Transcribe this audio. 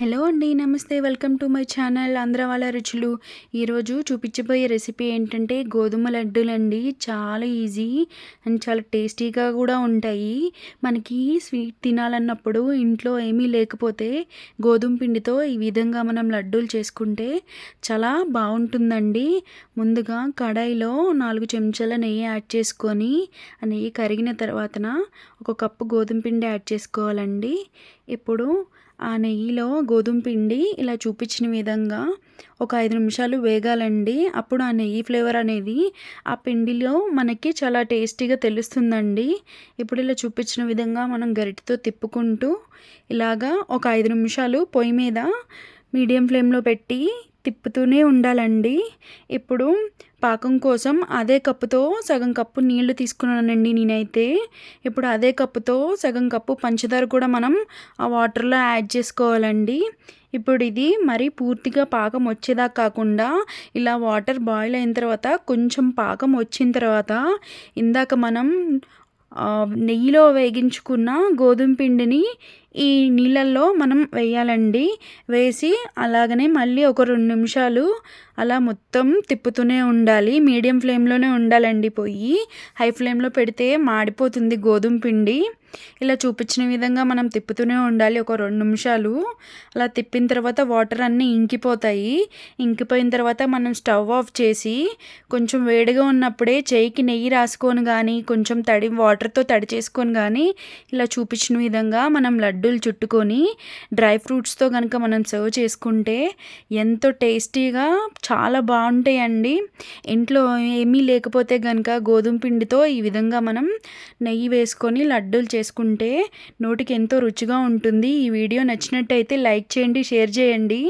Hello అండి నమస్తే. Welcome to my channel Andhra వాళ్ళ రుచులు. ఈరోజు చూపించబోయే రెసిపీ ఏంటంటే గోధుమ లడ్డూలండి. చాలా ఈజీ అండ్ చాలా టేస్టీగా కూడా ఉంటాయి. మనకి స్వీట్ తినాలన్నప్పుడు ఇంట్లో ఏమీ లేకపోతే గోధుమ పిండితో ఈ విధంగా మనం లడ్డూలు చేసుకుంటే చాలా బాగుంటుందండి. ముందుగా కడాయిలో నాలుగు చెంచాల నెయ్యి యాడ్ చేసుకొని ఆ నెయ్యి కరిగిన తర్వాతన ఒక కప్పు గోధుమ పిండి యాడ్ చేసుకోవాలండి. ఇప్పుడు ఆ నెయ్యిలో గోధుమ పిండి ఇలా చూపించిన విధంగా ఒక ఐదు నిమిషాలు వేగాలండి. అప్పుడు ఆ నెయ్యి ఫ్లేవర్ అనేది ఆ పిండిలో మనకి చాలా టేస్టీగా తెలుస్తుందండి. ఇప్పుడు ఇలా చూపించిన విధంగా మనం గరిటతో తిప్పుకుంటూ ఇలాగా ఒక ఐదు నిమిషాలు పొయ్యి మీద మీడియం ఫ్లేమ్లో పెట్టి తిప్పుతూనే ఉండాలండి. ఇప్పుడు పాకం కోసం అదే కప్పుతో సగం కప్పు నీళ్ళు తీసుకున్నానండి నేనైతే. ఇప్పుడు అదే కప్పుతో సగం కప్పు పంచదార కూడా మనం ఆ వాటర్లో యాడ్ చేసుకోవాలండి. ఇప్పుడు ఇది మరి పూర్తిగా పాకం వచ్చేదాకా కాకుండా ఇలా వాటర్ బాయిల్ అయిన తర్వాత కొంచెం పాకం వచ్చిన తర్వాత ఇందాక మనం నెయ్యిలో వేగించుకున్న గోధుమ పిండిని ఈ నీళ్ళల్లో మనం వేయాలండి. వేసి అలాగనే మళ్ళీ ఒక రెండు నిమిషాలు అలా మొత్తం తిప్పుతూనే ఉండాలి. మీడియం ఫ్లేమ్లోనే ఉండాలండి పొయ్యి. హై ఫ్లేమ్లో పెడితే మాడిపోతుంది గోధుమ పిండి. ఇలా చూపించిన విధంగా మనం తిప్పుతూనే ఉండాలి ఒక రెండు నిమిషాలు. అలా తిప్పిన తర్వాత వాటర్ అన్నీ ఇంకిపోతాయి. ఇంకిపోయిన తర్వాత మనం స్టవ్ ఆఫ్ చేసి కొంచెం వేడిగా ఉన్నప్పుడే చేయికి నెయ్యి రాసుకొని కానీ కొంచెం తడి వాటర్తో తడి చేసుకొని కానీ ఇలా చూపించిన విధంగా మనం లడ్డు లడ్డూలు చుట్టుకొని డ్రై ఫ్రూట్స్తో కనుక మనం సర్వ్ చేసుకుంటే ఎంతో టేస్టీగా చాలా బాగుంటాయండి. ఇంట్లో ఏమీ లేకపోతే కనుక గోధుమ పిండితో ఈ విధంగా మనం నెయ్యి వేసుకొని లడ్డూలు చేసుకుంటే నోటికి ఎంతో రుచిగా ఉంటుంది. ఈ వీడియో నచ్చినట్టయితే లైక్ చేయండి షేర్ చేయండి.